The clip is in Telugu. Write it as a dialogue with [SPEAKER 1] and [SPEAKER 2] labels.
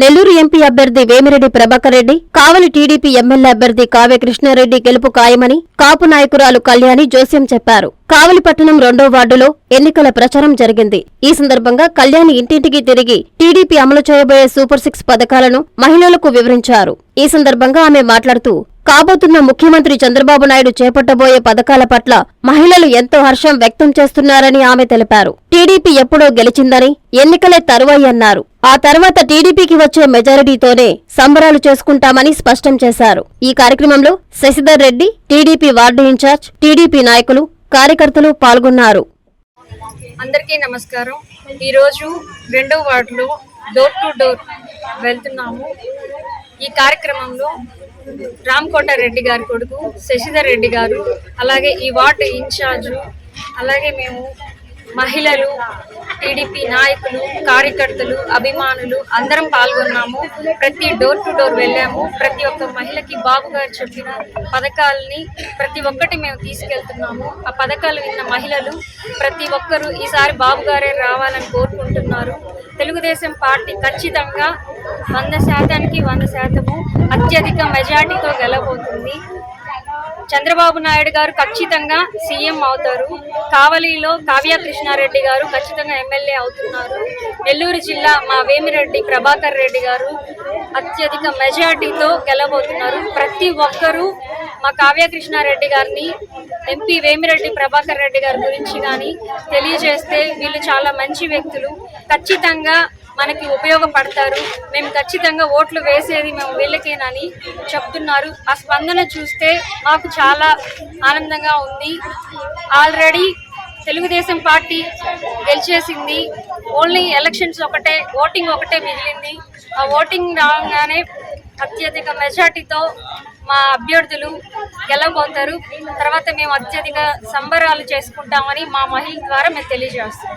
[SPEAKER 1] నెల్లూరు ఎంపీ అభ్యర్థి వేమిరెడ్డి ప్రభాకర్ రెడ్డి కావలి టీడీపీ ఎమ్మెల్యే అభ్యర్థి కావ్య కృష్ణారెడ్డి గెలుపు ఖాయమని కాపు నాయకురాలు కళ్యాణి జోస్యం చెప్పారు. కావలి పట్టణం రెండో వార్డులో ఎన్నికల ప్రచారం జరిగింది. ఈ సందర్భంగా కళ్యాణి ఇంటింటికి తిరిగి టీడీపీ అమలు చేయబోయే సూపర్ సిక్స్ పథకాలను మహిళలకు వివరించారు. ఈ సందర్భంగా ఆమె మాట్లాడుతూ కాబోతున్న ముఖ్యమంత్రి చంద్రబాబు నాయుడు చేపట్టబోయే పథకాల పట్ల మహిళలు ఎంతో హర్షం వ్యక్తం చేస్తున్నారని ఆమె తెలిపారు. టీడీపీ ఎప్పుడో గెలిచిందని ఎన్నికలే తరువాయి అన్నారు. ఆ తర్వాత టీడీపీకి వచ్చే మెజారిటీతోనే సంబరాలు చేసుకుంటామని స్పష్టం చేశారు. ఈ కార్యక్రమంలో Shashidhar Reddy TDP ward incharge TDP నాయకులు కార్యకర్తలు పాల్గొన్నారు.
[SPEAKER 2] అందరికీ నమస్కారం. ఈరోజు రెండో వార్డులో డోర్ టు డోర్ వెళ్తున్నాము. ఈ కార్యక్రమంలో రామకోట రెడ్డి గారి కొడుకు శశిధర్ రెడ్డి గారు అలాగే ఈ వార్డు ఇన్ఛార్జు అలాగే మేము మహిళలు టీడీపీ నాయకులు కార్యకర్తలు అభిమానులు అందరం పాల్గొన్నాము. ప్రతి డోర్ టు డోర్ వెళ్ళాము. ప్రతి ఒక్క మహిళకి బాబు గారు చెప్పిన పథకాలని ప్రతి ఒక్కటి మేము తీసుకెళ్తున్నాము. ఆ పథకాలు విన్న మహిళలు ప్రతి ఒక్కరూ ఈసారి బాబు గారే రావాలని కోరుకుంటున్నారు. తెలుగుదేశం పార్టీ ఖచ్చితంగా వంద శాతానికి వంద శాతము అత్యధిక మెజార్టీతో గెలబోతుంది చంద్రబాబు నాయుడు గారు ఖచ్చితంగా సీఎం అవుతారు. కావలిలో కావ్య కృష్ణారెడ్డి గారు ఖచ్చితంగా ఎమ్మెల్యే అవుతున్నారు. నెల్లూరు జిల్లా మా వేమిరెడ్డి ప్రభాకర్ రెడ్డి గారు అత్యధిక మెజార్టీతో గెలబోతున్నారు ప్రతి ఒక్కరూ మా కావ్య కృష్ణారెడ్డి గారిని ఎంపీ వేమిరెడ్డి ప్రభాకర్ రెడ్డి గారి గురించి కానీ తెలియజేస్తే వీళ్ళు చాలా మంచి వ్యక్తులు. ఖచ్చితంగా మనకి ఉపయోగపడతారు. మేము ఖచ్చితంగా ఓట్లు వేసేది మేము వీళ్ళకేనని చెప్తున్నారు. ఆ స్పందన చూస్తే మాకు చాలా ఆనందంగా ఉంది. ఆల్రెడీ తెలుగుదేశం పార్టీ గెలిచేసింది. ఓన్లీ ఎలక్షన్స్ ఒకటే ఓటింగ్ ఒకటే మిగిలింది. ఆ ఓటింగ్ రాగానే అత్యధిక మెజార్టీతో మా అభ్యర్థులు గెలవబోతారు. తర్వాత మేము అత్యధిక సంబరాలు చేసుకుంటామని మా మహిళ ద్వారా మేము తెలియజేస్తాం